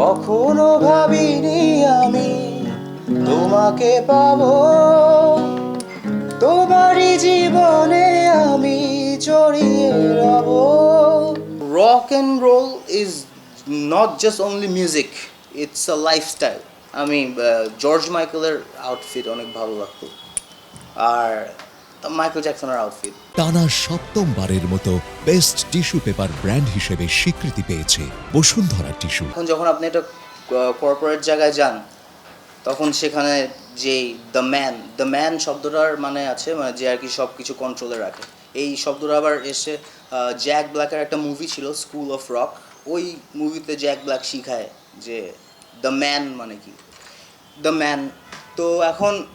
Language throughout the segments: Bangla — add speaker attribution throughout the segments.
Speaker 1: কখনো ভাবিনি আমি তোমাকে পাবো। তোমারই জীবনে আমি জড়িয়ে রব। Rock and roll is not just only music it's a lifestyle আমি জর্জ মাইকেলের আউটফিট অনেক ভালো লাগতো। আর মাইকেল জ্যাকসনের আউটফিট
Speaker 2: টানা সপ্তমবারের মতো বেস্ট টিস্যু পেপার ব্র্যান্ড হিসেবে স্বীকৃতি পেয়েছে বসুন্ধরা টিস্যু
Speaker 1: এখন যখন আপনি একটা কর্পোরেট জায়গায় যান তখন সেখানে যে দ্য ম্যান দ্য ম্যান শব্দটার মানে আছে মানে যে আর কি সব কিছু কন্ট্রোলে রাখে। এই শব্দটা আবার এসে জ্যাক ব্ল্যাকের একটা মুভি ছিল স্কুল অফ রক ওই মুভিতে জ্যাক ব্ল্যাক শিখায় যে দ্য ম্যান মানে কি? দ্য ম্যান তো এখন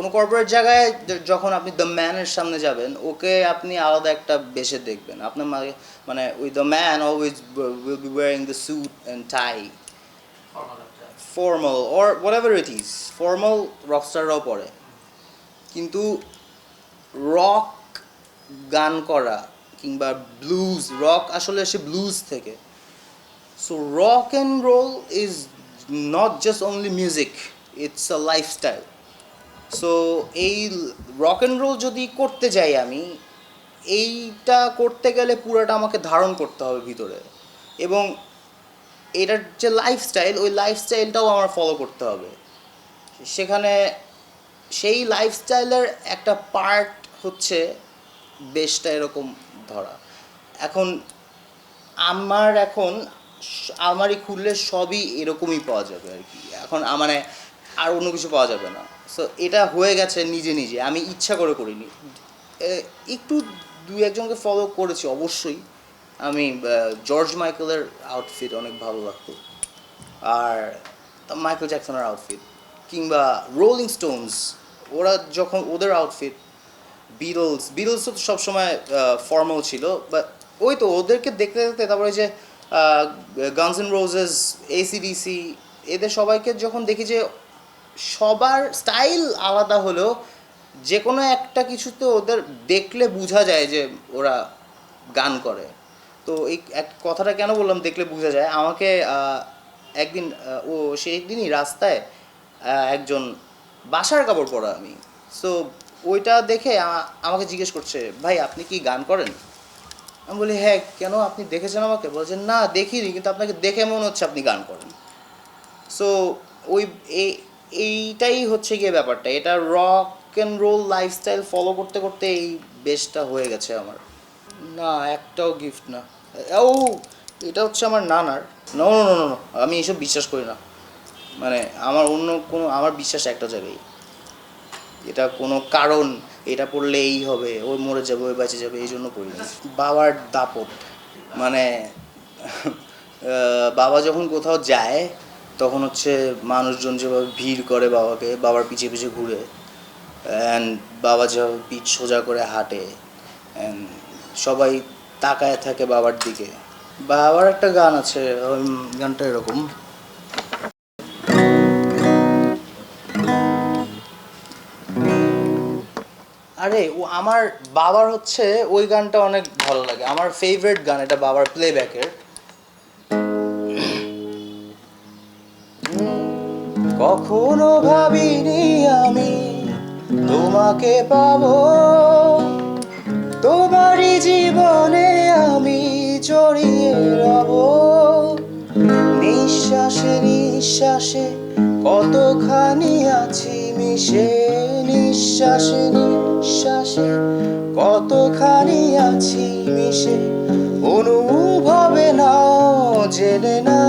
Speaker 1: কোনো কর্পোরেট জায়গায় যখন আপনি দ্য ম্যানের সামনে যাবেন ওকে আপনি আলাদা একটা বেশে দেখবেন। আপনার মানে মানে we the man always will be wearing the suit and tie formal or whatever it is formal রকস্টাররাও পড়ে কিন্তু রক গান করা কিংবা ব্লুজ রক আসলে সে ব্লুজ থেকে। So rock and roll is not just only music it's a lifestyle so এই রক অ্যান্ড রোল যদি করতে যাই আমি, এইটা করতে গেলে পুরোটা আমাকে ধারণ করতে হবে ভিতরে। এবং এটার যে লাইফস্টাইল ওই লাইফস্টাইলটাও আমার ফলো করতে হবে। সেখানে সেই লাইফস্টাইলের একটা পার্ট হচ্ছে বেশটা এরকম ধরা। এখন আমার এখন আমারই খুললে সবই এরকমই পাওয়া যাবে আর কি। এখন মানে আর অন্য কিছু পাওয়া যাবে না। সো এটা হয়ে গেছে নিজে নিজে। আমি ইচ্ছা করে করিনি। একটু দু একজনকে ফলো করেছি অবশ্যই। আমি জর্জ মাইকেলের আউটফিট অনেক ভালো লাগতো। আর মাইকেল জ্যাকসনের আউটফিট কিংবা রোলিং স্টোনস ওরা যখন ওদের আউটফিট বিরলস বিটলস তো সবসময় ফর্মাল ছিল। বাট ওই তো, ওদেরকে দেখতে দেখতে তারপরে যে গানস অ্যান্ড রোজেস এসিডিসি এদের সবাইকে যখন দেখি যে সবার স্টাইল আলাদা হলেও যে কোনো একটা কিছুতে ওদের দেখলে বোঝা যায় যে ওরা গান করে। তো এই এক কথাটা কেন বললাম দেখলে বোঝা যায়? আমাকে একদিন ও সেই দিনই রাস্তায় একজন বাসার কাপড় পরা আমি। সো ওইটা দেখে আমাকে জিজ্ঞেস করছে, ভাই, আপনি কি গান করেন? আমি বলি হ্যাঁ কেন আপনি দেখেছেন আমাকে? বলছেন না, দেখিনি, কিন্তু আপনাকে দেখে মনে হচ্ছে আপনি গান করেন। সো ওই এইটাই হচ্ছে গিয়ে ব্যাপারটা। এটা rock and roll lifestyle follow করতে করতে এই বেশটা হয়ে গেছে আমার। না, একটাও গিফট না। ও, এটা হচ্ছে আমার নানার। নো নো নো নো আমি এসব বিশ্বাস করি না। মানে আমার অন্য কোনো, আমার বিশ্বাস একটা জায়গায়। এটা কোনো কারণ, এটা পড়লে এই হবে ও মরে যাবে, ওই বেঁচে যাবে, এই জন্য পড়ি না। বাবার দাপট মানে বাবা যখন কোথাও যায় তখন হচ্ছে মানুষজন যেভাবে ভিড় করে বাবাকে, বাবার পিছে পিছে ঘুরে অ্যান্ড বাবা যেভাবে পিঠ সোজা করে হাঁটে অ্যান্ড সবাই তাকায় থাকে বাবার দিকে। বাবার একটা গান আছে, ওই গানটা এরকম। আরে, ও আমার বাবার হচ্ছে, ওই গানটা অনেক ভালো লাগে। আমার ফেভারিট গান, এটা বাবার প্লেব্যাকের কখনো ভাবিনি আমি তোমাকে পাবো। তোমারই জীবনে আমি জড়িয়ে রব। নিঃশ্বাসে নিঃশ্বাসে কতখানি আছি মিশে? নিঃশ্বাসে নিঃশ্বাসে কতখানি আছি মিশে? অনুভবে নাও, জেনে না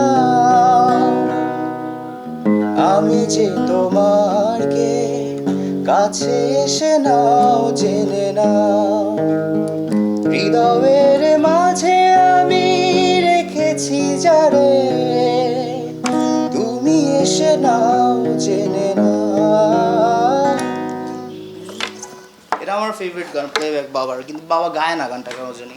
Speaker 1: আমি যে তোমারকে কাছে এসে নাও, জেনে নাও। হৃদয়ের মাঝে আমি রেখেছি যারে। তুমি এসে নাও, জেনে নাও। এটা আমার ফেভারিট গান প্লেব্যাক বাবার, কিন্তু বাবা গায় না গানটা কেন জানি?